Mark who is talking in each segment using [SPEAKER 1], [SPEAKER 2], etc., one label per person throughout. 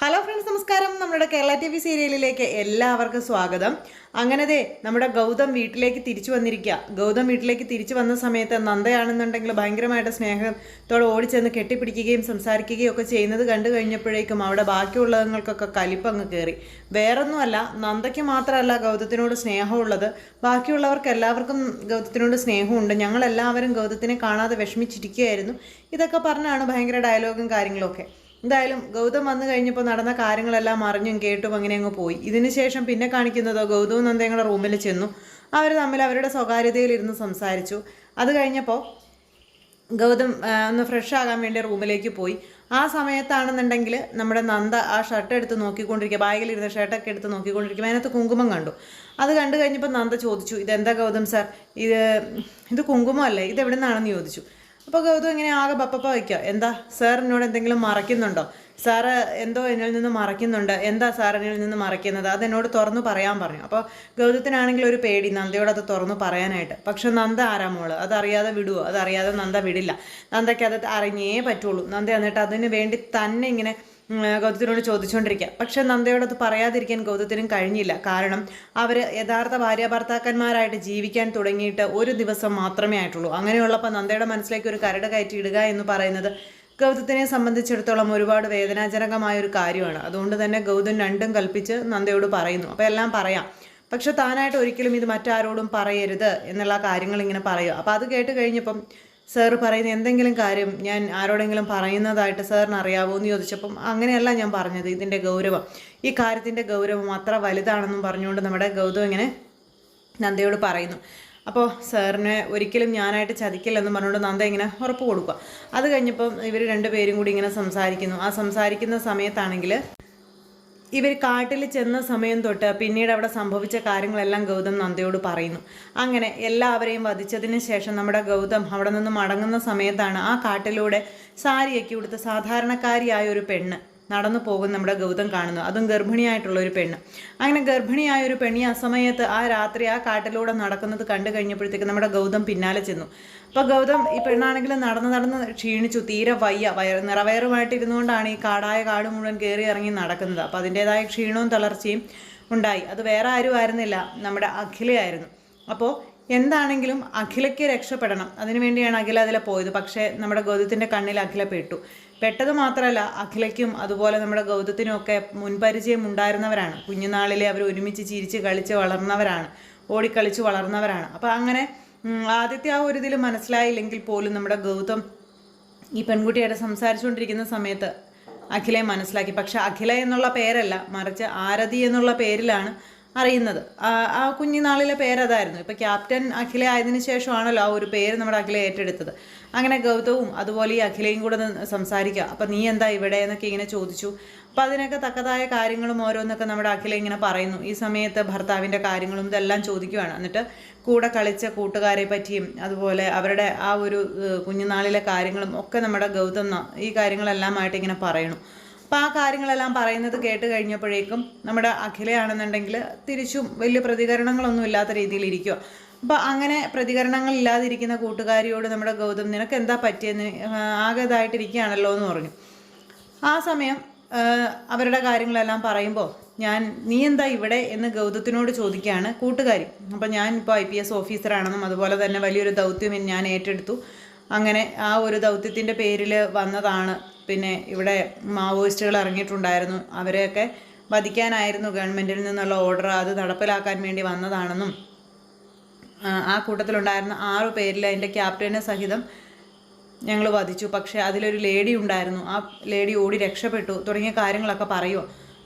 [SPEAKER 1] Hello friends നമസ്കാരം. നമ്മുടെ Kerala T V സീരിയലിലേക്ക് എല്ലാവർക്കും സ്വാഗതം. അങ്ങനതെ നമ്മുടെ ഗൗതം വീട്ടിലേക്ക് തിരിച്ചു വന്നിരിക്കുക ഗൗതം വീട്ടിലേക്ക് തിരിച്ചു വന്ന സമയത്ത് നന്ദയാണെന്നുണ്ടെങ്കിൽ ഭയങ്കരമായിട്ട് സ്നേഹത്തോടെ ഓടിച്ചെന്ന് കെട്ടിപ്പിടിക്കുകയും സംസാരിക്കുകയും ഒക്കെ ചെയ്യുന്നത് കണ്ടു കഴിഞ്ഞപ്പോഴേക്കും അവിടെ ബാക്കിയുള്ളതുങ്ങൾക്കൊക്കെ കലിപ്പങ്ങ് കയറി വേറൊന്നുമല്ല നന്ദയ്ക്ക് മാത്രമല്ല ഗൗതത്തിനോട് സ്നേഹമുള്ളത്. ബാക്കിയുള്ളവർക്ക് എല്ലാവർക്കും ഗൗതത്തിനോട് സ്നേഹമുണ്ട്. ഞങ്ങളെല്ലാവരും ഗൗതത്തിനെ കാണാതെ വിഷമിച്ചിരിക്കുകയായിരുന്നു. ഇതൊക്കെ പറഞ്ഞാണ് ഭയങ്കര ഡയലോഗും കാര്യങ്ങളൊക്കെ. എന്തായാലും ഗൗതം വന്നു കഴിഞ്ഞപ്പോൾ നടന്ന കാര്യങ്ങളെല്ലാം അറിഞ്ഞും കേട്ടും അങ്ങനെ അങ്ങ് പോയി. ഇതിനുശേഷം പിന്നെ കാണിക്കുന്നതോ ഗൗതവും നന്ദയുടെ റൂമിൽ ചെന്നു. അവർ തമ്മിൽ അവരുടെ സ്വകാര്യതയിലിരുന്ന് സംസാരിച്ചു. അത് കഴിഞ്ഞപ്പോൾ ഗൗതം ഒന്ന് ഫ്രഷ് ആകാൻ വേണ്ടി റൂമിലേക്ക് പോയി. ആ സമയത്താണെന്നുണ്ടെങ്കിൽ നമ്മുടെ നന്ദ ആ ഷർട്ട് എടുത്ത് നോക്കിക്കൊണ്ടിരിക്കുക ബാഗിലിരുന്ന ഷർട്ടൊക്കെ എടുത്ത് നോക്കിക്കൊണ്ടിരിക്കുമ്പോൾ അതിനകത്ത് കുങ്കുമം കണ്ടു. അത് കണ്ടു കഴിഞ്ഞപ്പോൾ നന്ദ ചോദിച്ചു ഇതെന്താ ഗൗതം സാർ ഇത് ഇത് കുങ്കുമമല്ലേ ഇത് എവിടെ നിന്നാണെന്ന് ചോദിച്ചു. അപ്പോൾ ഗൗതം ഇങ്ങനെ ആകെ ബപ്പപ്പ വയ്ക്കുക എന്താ സാർ എന്നോട് എന്തെങ്കിലും മറയ്ക്കുന്നുണ്ടോ? സാറ് എന്തോ എന്നിൽ നിന്ന് മറയ്ക്കുന്നുണ്ട്. എന്താ സാർ എന്നിൽ നിന്ന് മറയ്ക്കുന്നത്? അത് എന്നോട് തുറന്നു പറയാൻ പറഞ്ഞു. അപ്പോൾ ഗൗതത്തിനാണെങ്കിൽ ഒരു പേടി നന്ദയോട് അത് തുറന്നു പറയാനായിട്ട്. പക്ഷെ നന്ദ ആരാ മോൾ? അതറിയാതെ വിടുവോ? അതറിയാതെ നന്ദ വിടില്ല. നന്ദയ്ക്ക് അത് അറിഞ്ഞേ പറ്റുള്ളൂ. നന്ദ എന്നിട്ട് അതിന് വേണ്ടി തന്നെ ഇങ്ങനെ ഗൗതത്തിനോട് ചോദിച്ചുകൊണ്ടിരിക്കുക പക്ഷെ നന്ദയോട് അത് പറയാതിരിക്കാൻ ഗൗതത്തിനും കഴിഞ്ഞില്ല. കാരണം അവർ യഥാർത്ഥ ഭാര്യ ഭർത്താക്കന്മാരായിട്ട് ജീവിക്കാൻ തുടങ്ങിയിട്ട് ഒരു ദിവസം മാത്രമേ ആയിട്ടുള്ളൂ. അങ്ങനെയുള്ളപ്പോൾ നന്ദയുടെ മനസ്സിലേക്ക് ഒരു കരട് കയറ്റിയിടുക എന്ന് പറയുന്നത് ഗൗതത്തിനെ സംബന്ധിച്ചിടത്തോളം ഒരുപാട് വേദനാജനകമായ ഒരു കാര്യമാണ്. അതുകൊണ്ട് തന്നെ ഗൗതം രണ്ടും കൽപ്പിച്ച് നന്ദയോട് പറയുന്നു. അപ്പോൾ എല്ലാം പറയാം. പക്ഷെ താനായിട്ട് ഒരിക്കലും ഇത് മറ്റാരോടും പറയരുത് എന്നുള്ള കാര്യങ്ങൾ ഇങ്ങനെ പറയുക അപ്പോൾ അത് കേട്ട് കഴിഞ്ഞപ്പം സാറ് പറയുന്ന എന്തെങ്കിലും കാര്യം ഞാൻ ആരോടെങ്കിലും പറയുന്നതായിട്ട് സാറിന് അറിയാവോ എന്ന് ചോദിച്ചപ്പം അങ്ങനെയല്ല ഞാൻ പറഞ്ഞത് ഇതിന്റെ ഗൗരവം. ഈ കാര്യത്തിന്റെ ഗൗരവം അത്ര വലുതാണെന്നും പറഞ്ഞുകൊണ്ട് നമ്മുടെ ഗൗതം ഇങ്ങനെ നന്ദയോട് പറയുന്നു. അപ്പോൾ സാറിനെ ഒരിക്കലും ഞാനായിട്ട് ചതിക്കില്ലെന്ന് പറഞ്ഞുകൊണ്ട് നന്ദ ഇങ്ങനെ ഉറപ്പ് കൊടുക്കുക. അത് കഴിഞ്ഞപ്പം ഇവർ രണ്ടുപേരും കൂടി ഇങ്ങനെ സംസാരിക്കുന്നു. ആ സംസാരിക്കുന്ന സമയത്താണെങ്കിൽ ഇവർ കാട്ടിൽ ചെന്ന സമയം തൊട്ട് പിന്നീട് അവിടെ സംഭവിച്ച കാര്യങ്ങളെല്ലാം ഗൗതം നന്ദയോട് പറയുന്നു. അങ്ങനെ എല്ലാവരെയും വധിച്ചതിന് ശേഷം നമ്മുടെ ഗൗതം അവിടെ നിന്ന് മടങ്ങുന്ന സമയത്താണ് ആ കാട്ടിലൂടെ സാരിയൊക്കെ ഉടുത്ത് സാധാരണക്കാരിയായ ഒരു പെണ്ണ് നടന്നു പോകുന്ന നമ്മുടെ ഗൗതം കാണുന്നു. അതും ഗർഭിണിയായിട്ടുള്ള ഒരു പെണ്ണ്. അങ്ങനെ ഗർഭിണിയായ ഒരു പെണ്ണി ആ സമയത്ത് ആ രാത്രി ആ കാട്ടിലൂടെ നടക്കുന്നത് കണ്ടു കഴിഞ്ഞപ്പോഴത്തേക്ക് നമ്മുടെ ഗൗതം പിന്നാലെ ചെന്നു. അപ്പോൾ ഗൗതം ഈ പെണ്ണാണെങ്കിൽ നടന്ന് നടന്ന് ക്ഷീണിച്ചു. തീരെ വയ്യ. വയർ നിറവയറുമായിട്ട് ഇരുന്നുകൊണ്ടാണ് ഈ കാടായ കാട് മുഴുവൻ കയറി ഇറങ്ങി നടക്കുന്നത്. അപ്പോൾ അതിന്റെതായ ക്ഷീണവും തളർച്ചയും ഉണ്ടായി. അത് വേറെ ആരും ആയിരുന്നില്ല. നമ്മുടെ അഖിലയായിരുന്നു. അപ്പോൾ എന്താണെങ്കിലും അഖിലയ്ക്ക് രക്ഷപ്പെടണം. അതിനുവേണ്ടിയാണ് അഖില അതിലെ പോയത്. പക്ഷേ നമ്മുടെ ഗൗതത്തിന്റെ കണ്ണിൽ അഖില പെട്ടു. പെട്ടത് മാത്രമല്ല അഖിലയ്ക്കും അതുപോലെ നമ്മുടെ ഗൗതത്തിനും ഒക്കെ മുൻപരിചയം ഉണ്ടായിരുന്നവരാണ്. കുഞ്ഞുനാളിലെ അവർ ഒരുമിച്ച് ചിരിച്ച് കളിച്ച് വളർന്നവരാണ്. ഓടിക്കളിച്ച് വളർന്നവരാണ്. അപ്പോൾ അങ്ങനെ ആദ്യത്തെ ആ ഒരു ഇതിൽ മനസ്സിലായില്ലെങ്കിൽ പോലും നമ്മുടെ ഗൗതം ഈ പെൺകുട്ടിയായിട്ട് സംസാരിച്ചുകൊണ്ടിരിക്കുന്ന സമയത്ത് അഖിലയെ മനസ്സിലാക്കി. പക്ഷെ അഖില എന്നുള്ള പേരല്ല മറിച്ച് ആരതി എന്നുള്ള പേരിലാണ് അറിയുന്നത്. ആ കുഞ്ഞിനാളിലെ പേരതായിരുന്നു. ഇപ്പോൾ ക്യാപ്റ്റൻ അഖില ആയതിന് ശേഷമാണല്ലോ ആ ഒരു പേര് നമ്മുടെ അഖില ഏറ്റെടുത്തത്. അങ്ങനെ ഗൗതവും അതുപോലെ ഈ അഖിലയും കൂടെ സംസാരിക്കുക. അപ്പം നീ എന്താ ഇവിടെ എന്നൊക്കെ ഇങ്ങനെ ചോദിച്ചു. അപ്പം അതിനൊക്കെ തക്കതായ കാര്യങ്ങളും ഓരോന്നൊക്കെ നമ്മുടെ അഖില ഇങ്ങനെ പറയുന്നു. ഈ സമയത്ത് ഭർത്താവിന്റെ കാര്യങ്ങളും ഇതെല്ലാം ചോദിക്കുകയാണ് എന്നിട്ട് കൂടെ കളിച്ച കൂട്ടുകാരെ പറ്റിയും അതുപോലെ അവരുടെ ആ ഒരു കുഞ്ഞുനാളിലെ കാര്യങ്ങളും ഒക്കെ നമ്മുടെ ഗൗതം ഈ കാര്യങ്ങളെല്ലാമായിട്ട് ഇങ്ങനെ പറയണു. അപ്പോൾ ആ കാര്യങ്ങളെല്ലാം പറയുന്നത് കേട്ട് കഴിഞ്ഞപ്പോഴേക്കും നമ്മുടെ അഖിലയാണെന്നുണ്ടെങ്കിൽ തിരിച്ചും വലിയ പ്രതികരണങ്ങളൊന്നും ഇല്ലാത്ത രീതിയിൽ ഇരിക്കുക അപ്പോൾ അങ്ങനെ പ്രതികരണങ്ങൾ ഇല്ലാതിരിക്കുന്ന കൂട്ടുകാരിയോട് നമ്മുടെ ഗൗതം നിനക്ക് എന്താ പറ്റിയെന്ന് ആകെതായിട്ടിരിക്കുകയാണല്ലോ എന്ന് പറഞ്ഞു. ആ സമയം അവരുടെ കാര്യങ്ങളെല്ലാം പറയുമ്പോൾ ഞാൻ നീ എന്താ ഇവിടെ? എന്ന് ഗൗതത്തിനോട് ചോദിക്കുകയാണ് കൂട്ടുകാരി. അപ്പോൾ ഞാൻ ഇപ്പോൾ ഐ പി എസ് ഓഫീസറാണെന്നും അതുപോലെ തന്നെ വലിയൊരു ദൗത്യം ഞാൻ ഏറ്റെടുത്തു. അങ്ങനെ ആ ഒരു ദൗത്യത്തിന്റെ പേരിൽ വന്നതാണ് പിന്നെ ഇവിടെ മാവോയിസ്റ്റുകൾ ഇറങ്ങിയിട്ടുണ്ടായിരുന്നു. അവരെയൊക്കെ വധിക്കാനായിരുന്നു ഗവൺമെന്റിൽ നിന്നുള്ള ഓർഡർ അത് നടപ്പിലാക്കാൻ വേണ്ടി വന്നതാണെന്നും ആ, കൂട്ടത്തിലുണ്ടായിരുന്ന ആറു പേരിൽ അതിന്റെ ക്യാപ്റ്റനെ സഹിതം ഞങ്ങൾ വധിച്ചു. പക്ഷേ അതിലൊരു ലേഡി ഉണ്ടായിരുന്നു. ആ ലേഡി ഓടി രക്ഷപ്പെട്ടു. തുടങ്ങിയ കാര്യങ്ങളൊക്കെ പറയുമോ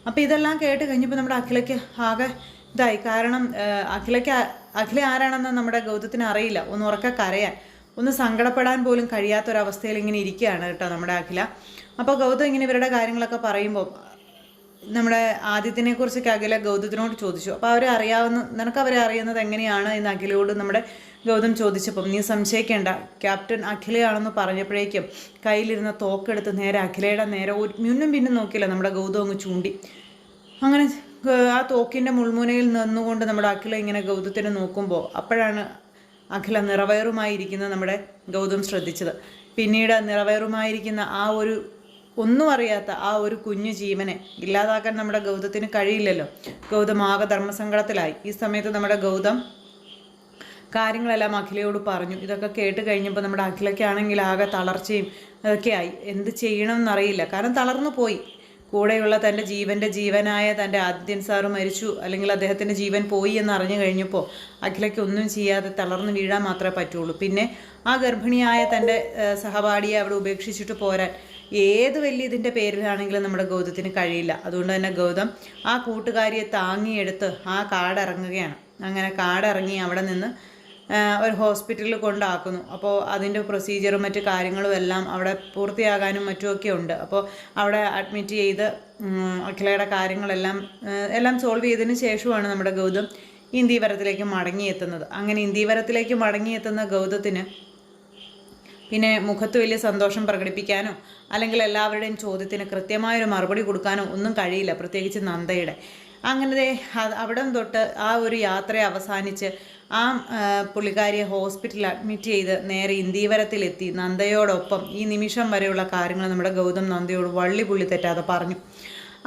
[SPEAKER 1] അപ്പോൾ ഇതെല്ലാം കേട്ട് കഴിഞ്ഞപ്പോൾ നമ്മുടെ അഖിലയ്ക്ക് ആകെ ഇതായി. കാരണം അഖിലയ്ക്ക് അഖില ആരാണെന്ന് നമ്മുടെ ഗൗതത്തിന് അറിയില്ല. ഒന്ന് ഉറക്കെ കരയാൻ. ഒന്ന് സങ്കടപ്പെടാൻ പോലും കഴിയാത്തൊരവസ്ഥയിൽ ഇങ്ങനെ ഇരിക്കുകയാണ് കേട്ടോ നമ്മുടെ അഖില. അപ്പോൾ ഗൗതം ഇങ്ങനെ ഇവരുടെ കാര്യങ്ങളൊക്കെ പറയുമ്പോൾ നമ്മുടെ കുറിച്ചൊക്കെ അഖില ഗൗതത്തിനോട് ചോദിച്ചു. അപ്പോൾ അവരെ അറിയാവുന്ന നിനക്ക് അവരെ അറിയുന്നത് എങ്ങനെയാണ് എന്ന് അഖിലയോട് നമ്മുടെ ഗൗതം ചോദിച്ചപ്പം നീ സംശയിക്കേണ്ട. ക്യാപ്റ്റൻ അഖിലയാണെന്ന് പറഞ്ഞപ്പോഴേക്കും കയ്യിലിരുന്ന തോക്കെടുത്ത് നേരെ അഖിലയുടെ നേരെ ഒരു മുന്നും പിന്നും നോക്കിയില്ല നമ്മുടെ ഗൗതം അങ്ങ് ചൂണ്ടി. അങ്ങനെ ആ തോക്കിന്റെ മുൾമുനയിൽ നിന്നുകൊണ്ട് നമ്മുടെ അഖില ഇങ്ങനെ ഗൗതത്തിനെ നോക്കുമ്പോൾ അപ്പോഴാണ് അഖില നിറവയറുമായിരിക്കുന്ന നമ്മുടെ ഗൗതം ശ്രദ്ധിച്ചത്. പിന്നീട് നിറവയറുമായിരിക്കുന്ന ആ ഒരു ഒന്നും അറിയാത്ത ആ ഒരു കുഞ്ഞു ജീവനെ ഇല്ലാതാക്കാൻ നമ്മുടെ ഗൗതത്തിന് കഴിയില്ലല്ലോ. ഗൗതം ആകെ ധർമ്മസങ്കടത്തിലായി. ഈ സമയത്ത് നമ്മുടെ ഗൗതം കാര്യങ്ങളെല്ലാം അഖിലയോട് പറഞ്ഞു. ഇതൊക്കെ കേട്ട് കഴിഞ്ഞപ്പോൾ നമ്മുടെ അഖിലയ്ക്കാണെങ്കിൽ ആകെ തളർച്ചയും അതൊക്കെ ആയി എന്ത് ചെയ്യണമെന്നറിയില്ല. കാരണം തളർന്നു പോയി. കൂടെയുള്ള തന്റെ ജീവന്റെ ജീവനായ തന്റെ ആദ്യൻ സാറ് മരിച്ചു. അല്ലെങ്കിൽ അദ്ദേഹത്തിന്റെ ജീവൻ പോയി എന്ന് അറിഞ്ഞു കഴിഞ്ഞപ്പോൾ അഖിലയ്ക്ക് ഒന്നും ചെയ്യാതെ തളർന്ന് വീഴാൻ മാത്രമേ പറ്റുള്ളൂ. പിന്നെ ആ ഗർഭിണിയായ തന്റെ സഹപാഠിയെ അവിടെ ഉപേക്ഷിച്ചിട്ട് പോരാൻ ഏത് വലിയ ഇതിന്റെ പേരിലാണെങ്കിലും നമ്മുടെ ഗൗതത്തിന് കഴിയില്ല. അതുകൊണ്ട് തന്നെ ഗൗതം ആ കൂട്ടുകാരിയെ താങ്ങിയെടുത്ത് ആ കാടിറങ്ങുകയാണ്. അങ്ങനെ കാടിറങ്ങി അവിടെ നിന്ന് ഒരു ഹോസ്പിറ്റലിൽ കൊണ്ടാക്കുന്നു. അപ്പോൾ അതിന്റെ പ്രൊസീജിയറും മറ്റു കാര്യങ്ങളും എല്ലാം അവിടെ പൂർത്തിയാകാനും മറ്റുമൊക്കെ ഉണ്ട്. അപ്പോൾ അവിടെ അഡ്മിറ്റ് ചെയ്ത് അഖിലയുടെ കാര്യങ്ങളെല്ലാം എല്ലാം സോൾവ് ചെയ്തതിന് ശേഷമാണ് നമ്മുടെ ഗൗതം ഇന്ദീവരത്തിലേക്ക് മടങ്ങിയെത്തുന്നത്. അങ്ങനെ ഇന്ദീവരത്തിലേക്ക് മടങ്ങിയെത്തുന്ന ഗൗതത്തിന് പിന്നെ മുഖത്ത് വലിയ സന്തോഷം പ്രകടിപ്പിക്കാനോ അല്ലെങ്കിൽ എല്ലാവരുടെയും ചോദ്യത്തിന് കൃത്യമായൊരു മറുപടി കൊടുക്കാനോ ഒന്നും കഴിയില്ല പ്രത്യേകിച്ച് നന്ദയുടെ. അങ്ങനെ അവിടം തൊട്ട് ആ ഒരു യാത്ര അവസാനിച്ച് ആ പുള്ളിക്കാരിയെ ഹോസ്പിറ്റലിൽ അഡ്മിറ്റ് ചെയ്ത് നേരെ ഇന്ദീവരത്തിലെത്തി നന്ദയോടൊപ്പം ഈ നിമിഷം വരെയുള്ള കാര്യങ്ങൾ നമ്മുടെ ഗൗതം നന്ദയോട് വള്ളി പുള്ളി തെറ്റാതെ പറഞ്ഞു.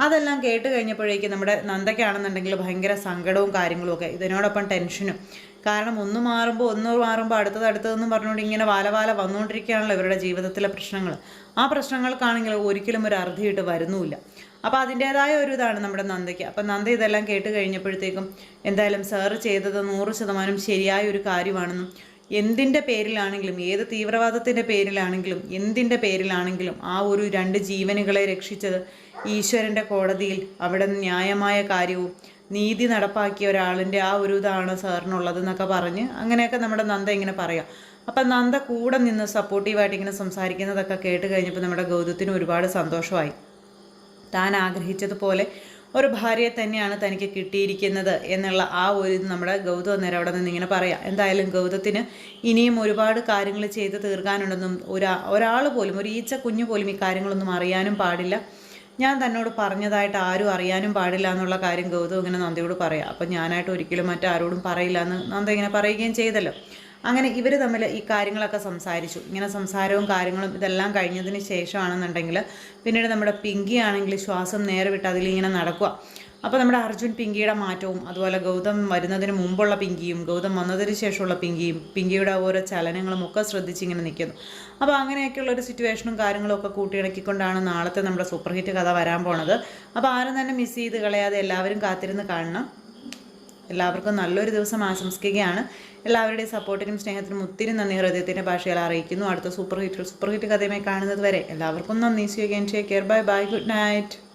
[SPEAKER 1] അതെല്ലാം കേട്ട് കഴിഞ്ഞപ്പോഴേക്കും നമ്മുടെ നന്ദയ്ക്കാണെന്നുണ്ടെങ്കിൽ ഭയങ്കര സങ്കടവും കാര്യങ്ങളും ഒക്കെ ഇതിനോടൊപ്പം ടെൻഷനും. കാരണം ഒന്ന് മാറുമ്പോൾ ഒന്ന് മാറുമ്പോൾ അടുത്തത് അടുത്തതെന്നും പറഞ്ഞുകൊണ്ട് ഇങ്ങനെ വാലവാല വാല വന്നുകൊണ്ടിരിക്കുകയാണല്ലോ ഇവരുടെ ജീവിതത്തിലെ പ്രശ്നങ്ങൾ. ആ പ്രശ്നങ്ങൾക്കാണെങ്കിൽ ഒരിക്കലും ഒരു അർത്ഥിയിട്ട് വരുന്നുമില്ല. അപ്പോൾ അതിന്റേതായ ഒരു ഇതാണ് നമ്മുടെ നന്ദയ്ക്ക്. അപ്പം നന്ദ ഇതെല്ലാം കേട്ട് കഴിഞ്ഞപ്പോഴത്തേക്കും എന്തായാലും സാറ് ചെയ്തത് നൂറ് ശതമാനം ശരിയായ ഒരു കാര്യമാണെന്നും എന്തിന്റെ പേരിലാണെങ്കിലും ഏത് തീവ്രവാദത്തിന്റെ പേരിലാണെങ്കിലും എന്തിന്റെ പേരിലാണെങ്കിലും ആ ഒരു രണ്ട് ജീവനുകളെ രക്ഷിച്ചത് ഈശ്വരന്റെ കോടതിയിൽ അവിടെ ന്യായമായ കാര്യവും നീതി നടപ്പാക്കിയ ഒരാളിന്റെ ആ ഒരു ഇതാണ് സാറിനുള്ളത് എന്നൊക്കെ പറഞ്ഞ് അങ്ങനെയൊക്കെ നമ്മുടെ നന്ദ ഇങ്ങനെ പറയാം. അപ്പം നന്ദ കൂടെ നിന്ന് സപ്പോർട്ടീവായിട്ട് ഇങ്ങനെ സംസാരിക്കുന്നതൊക്കെ കേട്ട് കഴിഞ്ഞപ്പോൾ നമ്മുടെ ഗൗതത്തിന് ഒരുപാട് സന്തോഷമായി. താൻ ആഗ്രഹിച്ചതുപോലെ ഒരു ഭാര്യയെ തന്നെയാണ് തനിക്ക് കിട്ടിയിരിക്കുന്നത് എന്നുള്ള ആ ഒരു ഇത് നമ്മുടെ ഗൗതം അന്നേരം അവിടെ നിന്ന് ഇങ്ങനെ പറയാം. എന്തായാലും ഗൗതത്തിന് ഇനിയും ഒരുപാട് കാര്യങ്ങൾ ചെയ്ത് തീർക്കാനുണ്ടെന്നും ഒരാ ഒരാൾ പോലും ഒരു ഈച്ച കുഞ്ഞു പോലും ഈ കാര്യങ്ങളൊന്നും അറിയാനും പാടില്ല. ഞാൻ തന്നോട് പറഞ്ഞതായിട്ട് ആരും അറിയാനും പാടില്ല എന്നുള്ള കാര്യം ഗൗതം ഇങ്ങനെ നന്ദയോട് പറയാം. അപ്പം ഞാനായിട്ട് ഒരിക്കലും മറ്റാരോടും പറയില്ല എന്ന് നന്ദ ഇങ്ങനെ പറയുകയും ചെയ്തല്ലോ. അങ്ങനെ ഇവർ തമ്മിൽ ഈ കാര്യങ്ങളൊക്കെ സംസാരിച്ചു. ഇങ്ങനെ സംസാരവും കാര്യങ്ങളും ഇതെല്ലാം കഴിഞ്ഞതിന് ശേഷമാണെന്നുണ്ടെങ്കിൽ പിന്നീട് നമ്മുടെ പിങ്കി ആണെങ്കിൽ ശ്വാസം നേരെ വിട്ട് അതിലിങ്ങനെ നടക്കുക. അപ്പോൾ നമ്മുടെ അർജുൻ പിങ്കിയുടെ മാറ്റവും അതുപോലെ ഗൗതം വരുന്നതിന് മുമ്പുള്ള പിങ്കിയും ഗൗതം വന്നതിന് ശേഷമുള്ള പിങ്കിയും പിങ്കിയുടെ ഓരോ ചലനങ്ങളും ഒക്കെ ശ്രദ്ധിച്ച് ഇങ്ങനെ നിൽക്കുന്നു. അപ്പോൾ അങ്ങനെയൊക്കെയുള്ള ഒരു സിറ്റുവേഷനും കാര്യങ്ങളും ഒക്കെ കൂട്ടിയിണക്കിക്കൊണ്ടാണ് നാളത്തെ നമ്മുടെ സൂപ്പർ ഹിറ്റ് കഥ വരാൻ പോണത്. അപ്പോൾ ആരും തന്നെ മിസ് ചെയ്ത് കളയാതെ എല്ലാവരും കാത്തിരുന്ന് കാണണം. എല്ലാവർക്കും നല്ലൊരു ദിവസം ആശംസിക്കുകയാണ്. എല്ലാവരുടെയും സപ്പോർട്ടിനും സ്നേഹത്തിനും ഒത്തിരി നന്ദി. ഹൃദയത്തിന്റെ ഭാഷയിൽ അറിയിക്കുന്നു. അടുത്ത സൂപ്പർ ഹിറ്റ് സൂപ്പർ ഹിറ്റ് കഥയുമായി കാണുന്നത് വരെ എല്ലാവർക്കും നന്ദി. സ്വീകരിക്കാൻ care bye bye good night